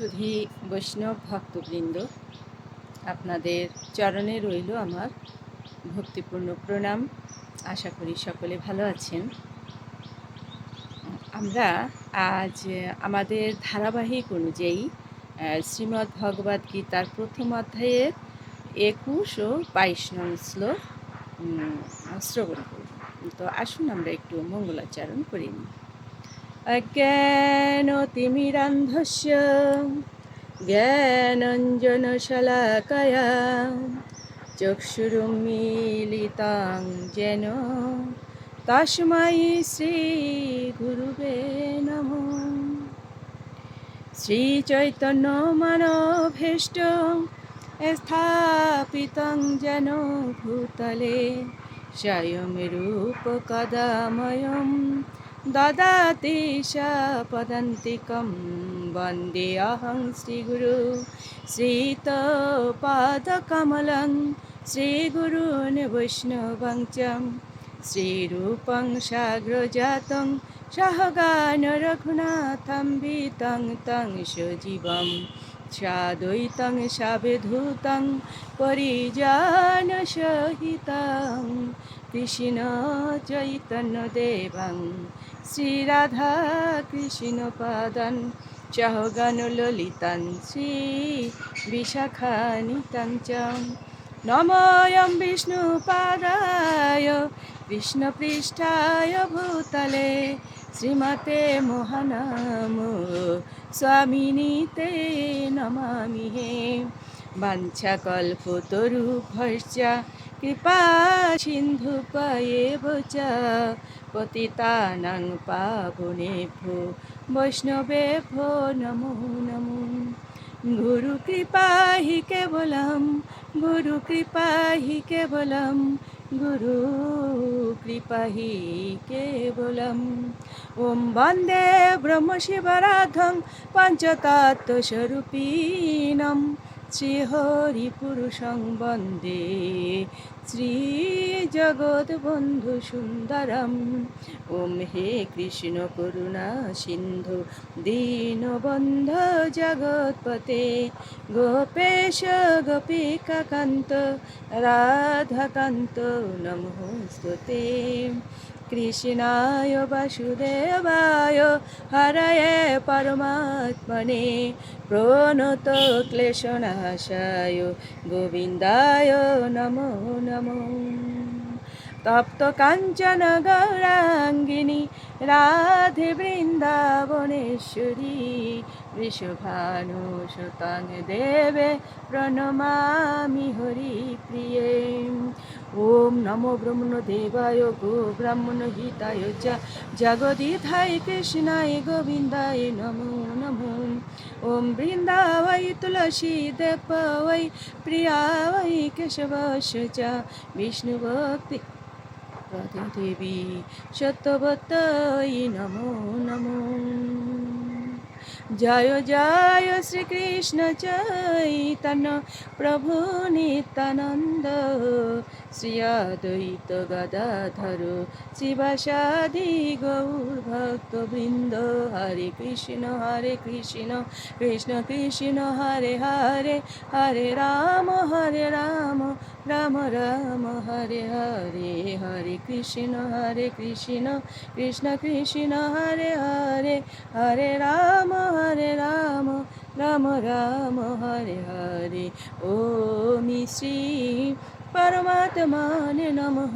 সুধী বৈষ্ণব ভক্তবৃন্দ। আপনাদের চরণে রইল আমার ভক্তিপূর্ণ প্রণাম। আশা করি সকলে ভালো আছেন। আমরা আজ আমাদের ধারাবাহিক অনুযায়ী শ্রীমদ্ ভগবদ গীতার প্রথম অধ্যায়ের একুশ ও বাইশ নং শ্লোক শ্রবণ করব। তো আসুন আমরা একটু মঙ্গলাচরণ করি। নিই অজ্ঞানতিমিরান্ধস্য জ্ঞানঞ্জনশলাকয়া চক্ষুরুন্মীলিতাং যেন তস্मै শ্রীগুরুবে নমঃ শ্রীচৈতন্যমানভীষ্ট স্থাপিतं যেন ভূতলে স্বয়ং রূপকদাময়ं ददाति शपदन्तिकं वन्दे अहं श्रीगुरु श्रीतपादकमलं श्रीगुरून् वैष्णवं च श्रीरूपं शाग्रजातं सहगानरघुनाथं वितं तं सजीवम् সাদৈতং পরিজান পরিজানসহিতং কৃষ্ণ চৈতন্য দেবং শ্রীরাধা কৃষ্ণ পদন। চহগণ ললিতং শ্রী বিশাখানিতং চ নময়ং বিষ্ণুপাদায় কৃষ্ণপৃষ্ঠায় ভূতলে শ্রীমতে মোহনাম স্বামিনীতে নমামি হে বাঞ্ছাকল্পতরুভশ্চ কৃপা সিন্ধু পায়েব চ পতিতানাং পাবনেভ্যো বৈষ্ণবেভ্যো নমো নমো গুরু কৃপাহি কেবলম গুরু কৃপাহি কেবলম গুরু কৃপাহি কেবলম। ওম বন্দে ব্রহ্মশিবরাধং পঞ্চতত্ত্বস্বরূপিণম। শ্রীহরিপুরুষং বন্দে শ্রীজগৎবন্ধু সুন্দরম। ওম হে কৃষ্ণ করুণা সিন্ধু, দীনবন্ধ জগৎপতে। গোপেশ গোপিকাকান্ত, রাধাকান্ত নমস্তুতে কৃষ্ণায় বাসুদেবায় হরয়ে পরমাত্মনে প্রণত ক্লেশনাশায় গোবিন্দায় নমো নমো। তপ্ত কাঞ্চন গৌরাঙ্গিনী রাধে বৃন্দাবনেশ্বরী হরি প্রিয়ে ওম নমো ব্রহ্মণ দেবায় গো ব্রাহ্মণ হিতায় চ জগদিধায় কৃষ্ণায় গোবিন্দায় নমো নমো ওম বৃন্দাবৈ তুলসী দেবৈ প্রিয়াবৈ কেশবশ চ বিষ্ণুভক্তি রাধে দেবী সত্যবতই নমো নমো জয় জয় শ্রীকৃষ্ণ চৈতন্য প্রভু নিত্যানন্দ। শ্রী অদ্বৈত গদাধর শিবাসাদি গৌর ভক্তবৃন্দ হরে কৃষ্ণ হরে কৃষ্ণ কৃষ্ণ কৃষ্ণ হরে হরে হরে রাম হরে রাম রাম রাম হরে হরে হরে কৃষ্ণ হরে কৃষ্ণ কৃষ্ণ কৃষ্ণ হরে হরে হরে রাম হরে রাম রাম রাম হরে হরে ওমি শ্রী পরমাত্মানে নমঃ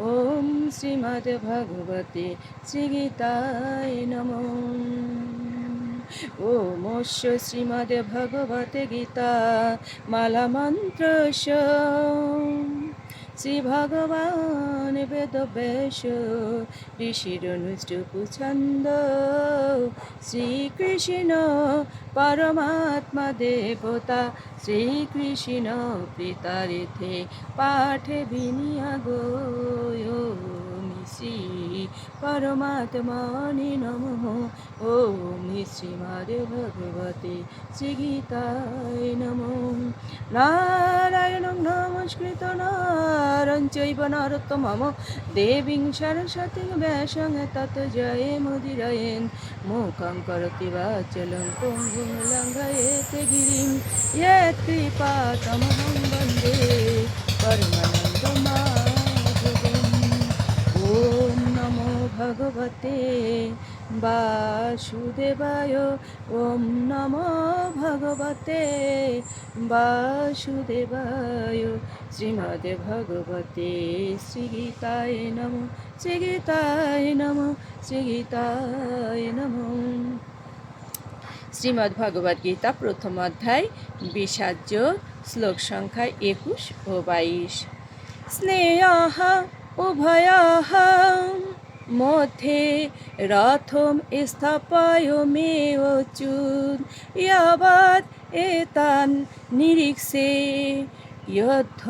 ওম শ্রীমদ্ ভগবতে শ্রীগীতায় নমঃ ওমস্য শ্রীমদ্ ভগবতে বেশ মন্ত্র শ্রী ভগবান বেদব্যাস ঋষির অনুষ্টুপ ছন্দ শ্রীকৃষ্ণ পরমাত্মা দেবতা শ্রীকৃষ্ণ পিতারিথে পাঠে বিনিয়োগ। শ্রী পরমাত্মনে নম ওম শ্রীমার ভগবতে শ্রী শ্রীগীতায় নম। নারায়ণ নমস্কৃত নারণ চৈব নরোত্তমম। সরস্বতী ব্যাসং তত জয় মুদিরয়েন। মুখং করতি বাচলং পুঙ্গুং লঙ্ঘয়েতে গিরিং ইয়ে কৃপা বাসুদেবায় ওম নম ভগবতে। বাসুদেবায় শ্রীমদ্ ভগবতে শ্রীগীতায় নম শ্রীগীতায় নম শ্রীগীতায় নম। শ্রীমদ্ ভগবদ গীতা প্রথম অধ্যায়, বিষাজ্য শ্লোক সংখ্যা একুশ ও বাইশ। স্নেহ উভয় মধ্যে রথম স্থাপয় মে অচ্যুত ইয়াবাদ এতান নিরীক্ষে যুদ্ধ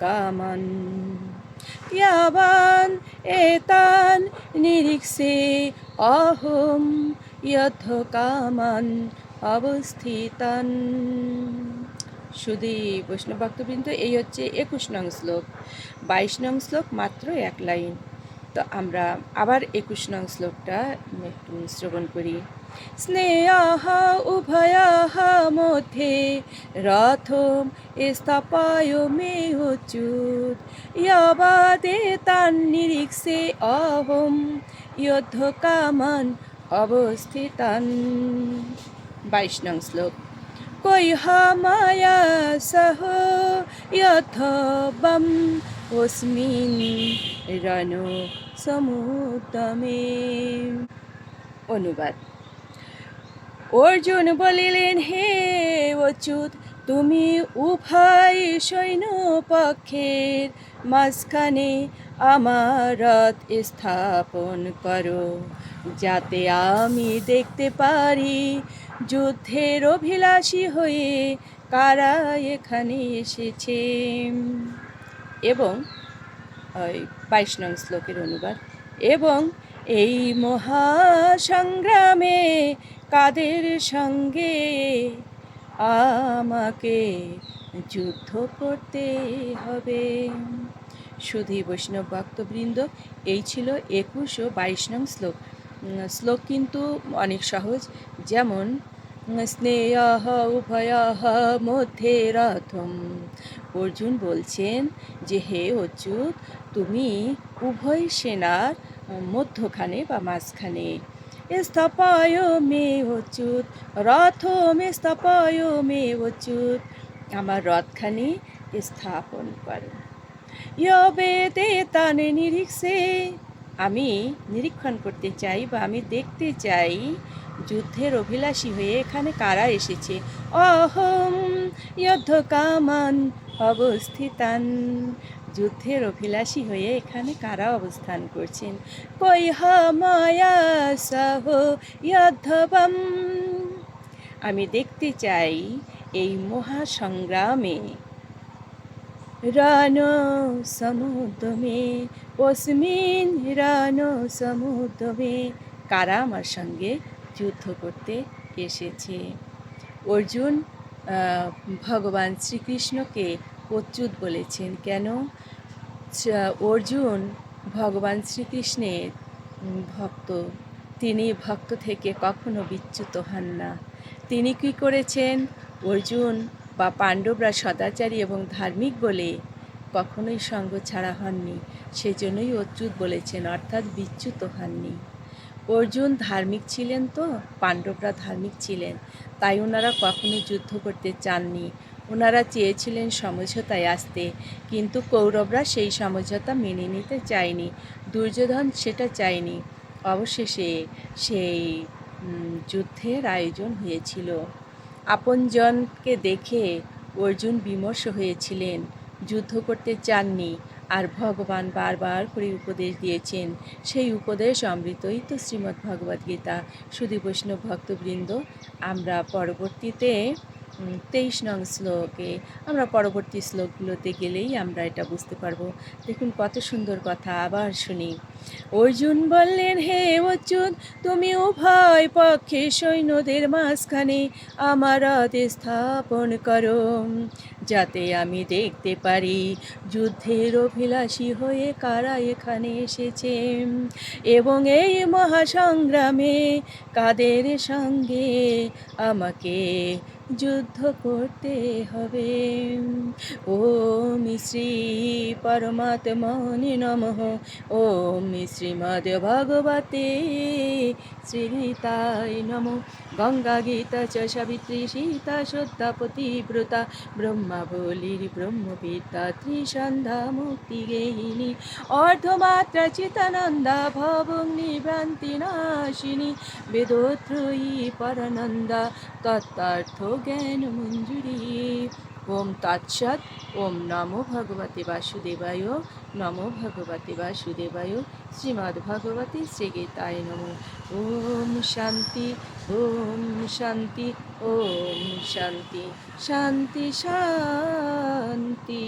কামান। ইয়াবান এতান নিরীক্ষে অহম যথ কামান অবস্থিতান। সুদী বৈষ্ণব ভক্তবৃন্দ, এই হচ্ছে একুশ নং শ্লোক। বাইশ নং শ্লোক, মাত্র এক লাইন। তো আমরা আবার একুশ নং শ্লোকটা একটু শ্রবণ করি। স্নেহ উভয় মধ্যে রথম স্থাপয় মে হচ্যুত ইয়াবাদে তান নিরীক্ষে অহম যুদ্ধ কামান অবস্থিতান। বাইশ নং শ্লোক। কৈহ মায়া সহ অস্মিন। রণ সমুদ্রমে অনুবাদ। অর্জুন বলিলেন, হে অচ্যুত, তুমি উভয় সৈন্য পক্ষের মাঝখানে আমার রথ স্থাপন করো, যাতে আমি দেখতে পারি যুদ্ধের অভিলাষী হয়ে কারা এখানে এসেছে। এবং ওই বাইশ নং শ্লোকের অনুবাদ। এবং এই মহাসংগ্রামে কাদের সঙ্গে আমাকে যুদ্ধ করতে হবে? সুধী বৈষ্ণব ভক্তবৃন্দ, এই ছিল একুশ ও বাইশ নং শ্লোক। শ্লোক কিন্তু অনেক সহজ। যেমন স্নেহ উভয় মধ্যে রথম অর্জুন বলছেন যে, হে অচ্যুত, তুমি উভয় সেনার মধ্যখানে বা মাঝখানে। স্থাপয় মে অচ্যুত রথম স্থাপয় মে অচ্যুত, আমার রথখানি স্থাপন করো। ইয়বেতে তানে নিরীক্ষে আমি নিরীক্ষণ করতে চাই বা আমি দেখতে চাই যুদ্ধের অভিলাষী হয়ে এখানে কারা এসেছে। অহম যুদ্ধ কামান অবস্থিতান। যুদ্ধের অভিলাষী হয়ে এখানে কারা অবস্থান করছেন? কৈহ মায়া সহ যদ্ধবম। আমি দেখতে চাই এই মহাসংগ্রামে রণ সমুদ্রমে অস্মিন রণ সমুদ্রমে, কারা আমার সঙ্গে যুদ্ধ করতে এসেছে? অর্জুন ভগবান শ্রীকৃষ্ণকে অচ্যুত বলেছেন, কেন? অর্জুন ভগবান শ্রীকৃষ্ণের ভক্ত। তিনি ভক্ত থেকে কখনো বিচ্যুত হন না। তিনি কি করেছেন? অর্জুন বা পাণ্ডবরা সদাচারী এবং ধার্মিক বলে কখনোই সঙ্গ ছাড়া হননি, সেজন্যই অচ্যুত বলেছেন, অর্থাৎ বিচ্যুত হননি। অর্জুন ধার্মিক ছিলেন তো, পাণ্ডবরা ধার্মিক ছিলেন, তাই ওনারা কখনোই যুদ্ধ করতে চাননি। ওনারা চেয়েছিলেন সমঝোতায় আসতে, কিন্তু কৌরবরা সেই সমঝোতা মেনে নিতে চায়নি, দুর্যোধন সেটা চায়নি। অবশেষে সেই যুদ্ধের আয়োজন হয়েছিল। আপনজনকে দেখে অর্জুন বিমর্ষ হয়েছিলেন। যুদ্ধ করতে চাননি আর ভগবান বারবার করে উপদেশ দিয়েছেন। সেই উপদেশ অমৃতই তো শ্রীমদ্ ভগবদ্গীতা সুধী বৈষ্ণব ভক্তবৃন্দ, আমরা পরবর্তীতে তেইশ নং শ্লোকে আমরা পরবর্তী শ্লোকগুলোতে গেলেই আমরা এটা বুঝতে পারব। দেখুন কত সুন্দর কথা, আবার শুনি। অর্জুন বললেন, হে অচ্যুত, তুমি উভয় পক্ষে সৈন্যদের মাঝখানে আমার স্থাপন করো, যাতে আমি দেখতে পারি যুদ্ধের অভিলাষী হয়ে কারা এখানে এসেছে। এবং এই মহাসংগ্রামে কাদের সঙ্গে আমাকে যুদ্ধ করতে হবে। ওম শ্রী পরমাত্মনে নমঃ। ওম শ্রীমদ ভগবতে শ্রীতায় নম। গঙ্গা গীতা চ সাবিত্রী সীতা সত্যা পতিব্রতা। ব্রহ্মা বলির ব্রহ্মবিদ্যা ত্রিসন্ধ্যা মুক্তি গেহিনী। অর্ধমাত্রা চিতানন্দা ভবং নিভ্রান্তি নাশিনী। বেদোত্রয়ী পরানন্দা তত্ত্বার্থ জ্ঞান মঞ্জুরি। ওম তৎসৎ, ওম নমো ভগবতী বাসুদেবায়, নমো ভগবতী বাসুদেবায় শ্রীমদ্ ভগবতী শ্রীগীতায় নমো। ওম শান্তি ওম শান্তি ওম শান্তি শান্তি শান্তি।